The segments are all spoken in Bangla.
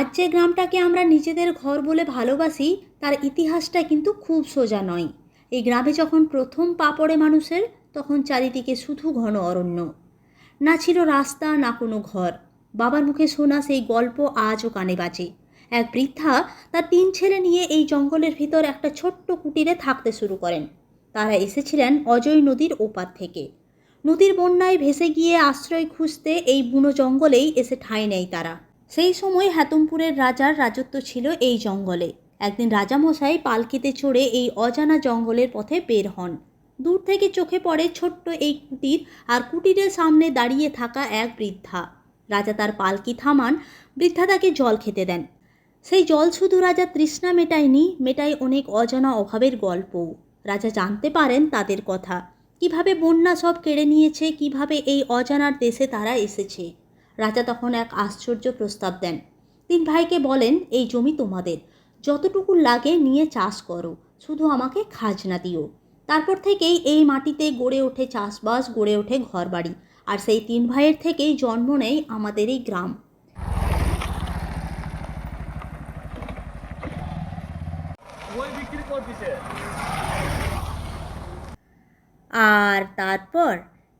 আজ যে গ্রামটাকে আমরা নিজেদের ঘর বলে ভালোবাসি, তার ইতিহাসটা কিন্তু খুব সোজা নয়। এই গ্রামে যখন প্রথম পা পড়ে মানুষের, তখন চারিদিকে শুধু ঘন অরণ্য। না ছিল রাস্তা, না কোনো ঘর। বাবার মুখে শোনা সেই গল্প আজও কানে বাজে। এক বৃদ্ধা তার তিন ছেলে নিয়ে এই জঙ্গলের ভিতর একটা ছোট্ট কুটিরে থাকতে শুরু করেন। তারা এসেছিলেন অজয় নদীর ওপার থেকে। নদীর বন্যায় ভেসে গিয়ে আশ্রয় খুঁজতে এই বুনো জঙ্গলেই এসে ঠাঁই নেয় তারা। সেই সময় হাতুমপুরের রাজার রাজত্ব ছিল এই জঙ্গলে। একদিন রাজামশাই পালকিতে চড়ে এই অজানা জঙ্গলের পথে বের হন। দূর থেকে চোখে পড়ে ছোট্ট এই কুটির আর কুটিরের সামনে দাঁড়িয়ে থাকা এক বৃদ্ধা। রাজা তার পালকি থামান, বৃদ্ধা তাকে জল খেতে দেন। সেই জল শুধু রাজা তৃষ্ণা মেটায়নি, মেটায় অনেক অজানা অভাবের গল্পও। রাজা জানতে পারেন তাদের কথা। কীভাবে বন্যা সব কেড়ে নিয়েছে, কীভাবে এই অজানার দেশে তারা এসেছে। রাজা তখন এক আশ্চর্য প্রস্তাব দেন। তিন ভাইকে বলেন এই জমি তোমাদের। যতটুকু লাগে নিয়ে চাষ করো। শুধু আমাকে খাজনা দিও। তারপর থেকেই এই মাটিতে গড়ে ওঠে চাষবাস গড়ে ওঠে ঘরবাড়ি। আর সেই তিন ভাইয়ের থেকেই জন্ম নেয় আমাদের এই গ্রাম। আর তারপর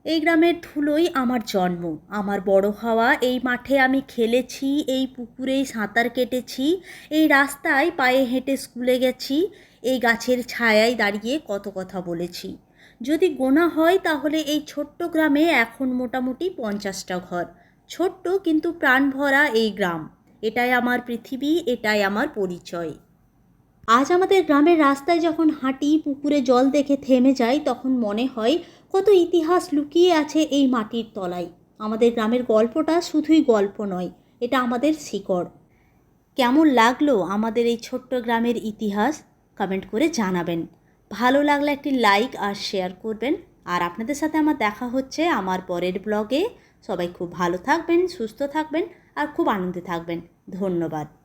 এই গ্রামের ধুলোই আমার জন্ম। আমার বড় হওয়া এই মাঠে আমি খেলেছি, এই পুকুরেই সাঁতার কেটেছি, এই রাস্তায় পায়ে হেঁটে স্কুলে গেছি, এই গাছের ছায়ায় দাঁড়িয়ে কত কথা বলেছি। যদি গোনা হয় তাহলে এই ছোট্ট গ্রামে এখন মোটামুটি পঞ্চাশটা ঘর। ছোট্ট কিন্তু প্রাণ ভরা এই গ্রাম। এটাই আমার পৃথিবী, এটাই আমার পরিচয়। আজ আমাদের গ্রামের রাস্তায় যখন হাঁটি, পুকুরে জল দেখে থেমে যাই, তখন মনে হয় কত ইতিহাস লুকিয়ে আছে এই মাটির তলায়। আমাদের গ্রামের গল্পটা শুধুই গল্প নয়, এটা আমাদের শিকড়। কেমন লাগল আমাদের এই ছোট্ট গ্রামের ইতিহাস? কমেন্ট করে জানাবেন। ভালো লাগলে একটি লাইক আর শেয়ার করবেন। আর আপনাদের সাথে আমার দেখা হচ্ছে আমার পরের ব্লগে। সবাই খুব ভালো থাকবেন, সুস্থ থাকবেন আর খুব আনন্দে থাকবেন। ধন্যবাদ।